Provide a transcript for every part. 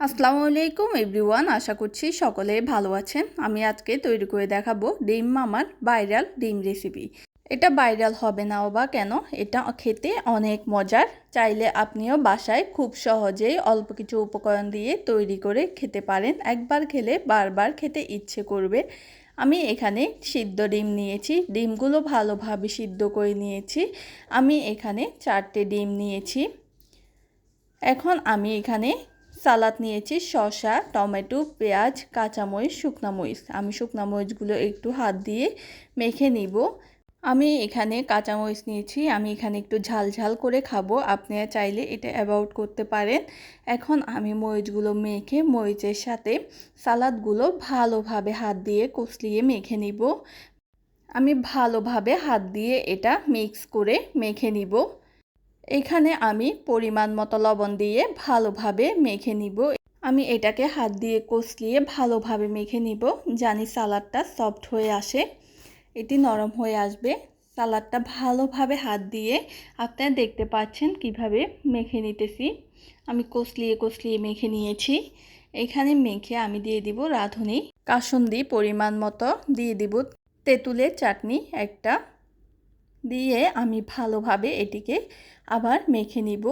আসসালামু আলাইকুম এভরিওয়ান, আশা করছি সকলে ভালো আছেন। আমি আজকে তৈরি করে দেখাবো ডিম মামার ভাইরাল ডিম রেসিপি। এটা ভাইরাল হবে না বা কেন, এটা খেতে অনেক মজার। চাইলে আপনিও বাসায় খুব সহজেই অল্প কিছু উপকরণ দিয়ে তৈরি করে খেতে পারেন। একবার খেলে বারবার খেতে ইচ্ছে করবে। আমি এখানে সিদ্ধ ডিম নিয়েছি। ডিমগুলো ভালোভাবে সিদ্ধ করে নিয়েছি। আমি এখানে চারটে ডিম নিয়েছি। এখন আমি এখানে সালাদ নিয়েছি, শসা, টমেটো, পেঁয়াজ, কাঁচামরিচ, শুকনা মরিচ। আমি শুকনা মরিচগুলো একটু হাত দিয়ে মেখে নিব। আমি এখানে কাঁচামরিচ নিয়েছি, আমি এখানে একটু ঝাল ঝাল করে খাব। আপনারা চাইলে এটা অ্যাভয়েড করতে পারেন। এখন আমি মরিচগুলো মেখে মরিচের সাথে সালাদগুলো ভালোভাবে হাত দিয়ে কষলিয়ে মেখে নিব। আমি ভালোভাবে হাত দিয়ে এটা মিক্স করে মেখে নিব। এখানে আমি পরিমাণ মতো লবণ দিয়ে ভালোভাবে মেখে নিব। আমি এটাকে হাত দিয়ে কষলিয়ে ভালোভাবে মেখে নিব। জানি সালাডটা সফট হয়ে আসে, এটি নরম হয়ে আসবে। সালাডটা ভালোভাবে হাত দিয়ে আপনারা দেখতে পাচ্ছেন কীভাবে মেখে নিতেছি। আমি কষলিয়ে কষলিয়ে মেখে নিয়েছি। এখানে মেখে আমি দিয়ে দিব রাঁধুনি। কাসুন্দি পরিমাণ মতো দিয়ে দিব। তেঁতুলের চাটনি একটা দিয়ে আমি ভালোভাবে এটিকে আবার মেখে নিব।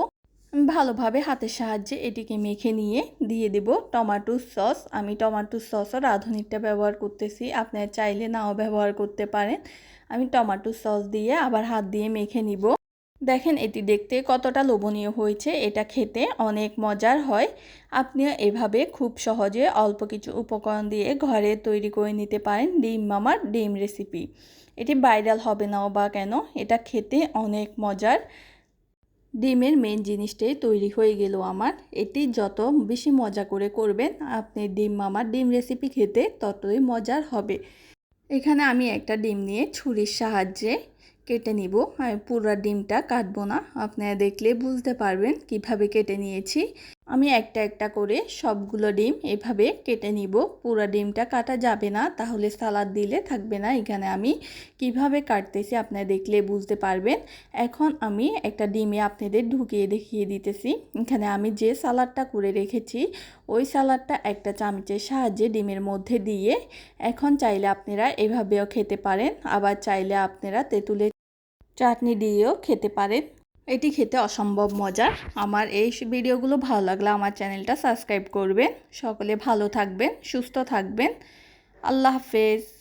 ভালোভাবে হাতের সাহায্যে এটিকে মেখে নিয়ে দিয়ে দেব টমাটো সস। আমি টমাটো সসও রাঁধুনিটা ব্যবহার করতেছি, আপনার চাইলে নাও ব্যবহার করতে পারেন। আমি টমাটো সস দিয়ে আবার হাত দিয়ে মেখে নিব। দেখেন, এটি দেখতে কতটা লোভনীয় হয়েছে, এটা খেতে অনেক মজার হয়। আপনি এভাবে খুব সহজে অল্প কিছু উপকরণ দিয়ে ঘরে তৈরি করে নিতে পারেন ডিম মামার ডিম রেসিপি। এটি ভাইরাল হবে নাও বা কেন? এটা খেতে অনেক মজার। ডিমের মেন জিনিসটাই তৈরি হয়ে গেল আমার। এটি যত বেশি মজা করে করবেন আপনি ডিম মামার ডিম রেসিপি খেতে, ততই মজার হবে। এখানে আমি একটা ডিম নিয়ে ছুরির সাহায্যে কেটে নিব। আমি পুরো ডিমটা কাটবো না। আপনারা দেখলে বুঝতে পারবেন কীভাবে কেটে নিয়েছি। আমি একটা একটা করে সবগুলো ডিম এভাবে কেটে নিব। পুরো ডিমটা কাটা যাবে না, তাহলে সালাদ দিলে থাকবে না। এখানে আমি কীভাবে কাটতেছি আপনারা দেখলে বুঝতে পারবেন। এখন আমি একটা ডিমে আপনাদের ঢুকিয়ে দেখিয়ে দিতেছি। এখানে আমি যে সালাদটা করে রেখেছি, ওই সালাদটা একটা চামচের সাহায্যে ডিমের মধ্যে দিয়ে এখন চাইলে আপনারা এভাবেও খেতে পারেন। আবার চাইলে আপনারা তেঁতুলের চাটনি দিয়েও খেতে পারেন এটি খেতে অসম্ভব মজার আমার এই ভিডিওগুলো ভালো লাগলে আমার চ্যানেলটা সাবস্ক্রাইব করবেন। সকলে ভালো থাকবেন, সুস্থ থাকবেন। আল্লাহ হাফেজ।